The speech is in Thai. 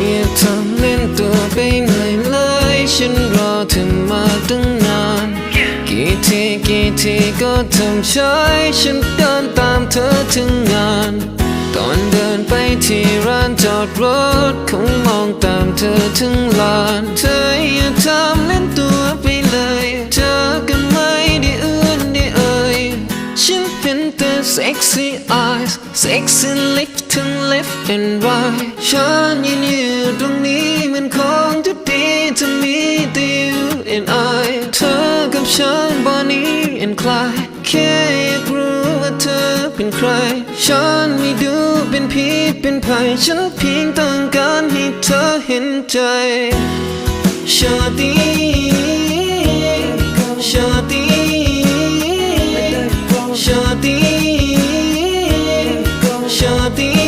อย่าทำเล่นตัวไปเลยเลยฉันรอเธอมาตั้งนาน กี่ทีกี่ทีก็ทำใช้ฉันเดินตามเธอถึงงาน ตอนเดินไปที่ร้านจอดรถคงมองตามเธอถึงลา sexy eyes sexy lips ทั้ง left and right ฉันยืนอยู่ตรงนี้มันคงจะดีจะมีแต่ you and I เธอกับฉันบอนี้ and Clyde แค่อยากรู้ว่าเธอเป็นใคร ฉันไม่ดูเป็นผีเป็นภัยฉันเพียงต้องการให้เธอเห็นใจชาติชาติ শান্তি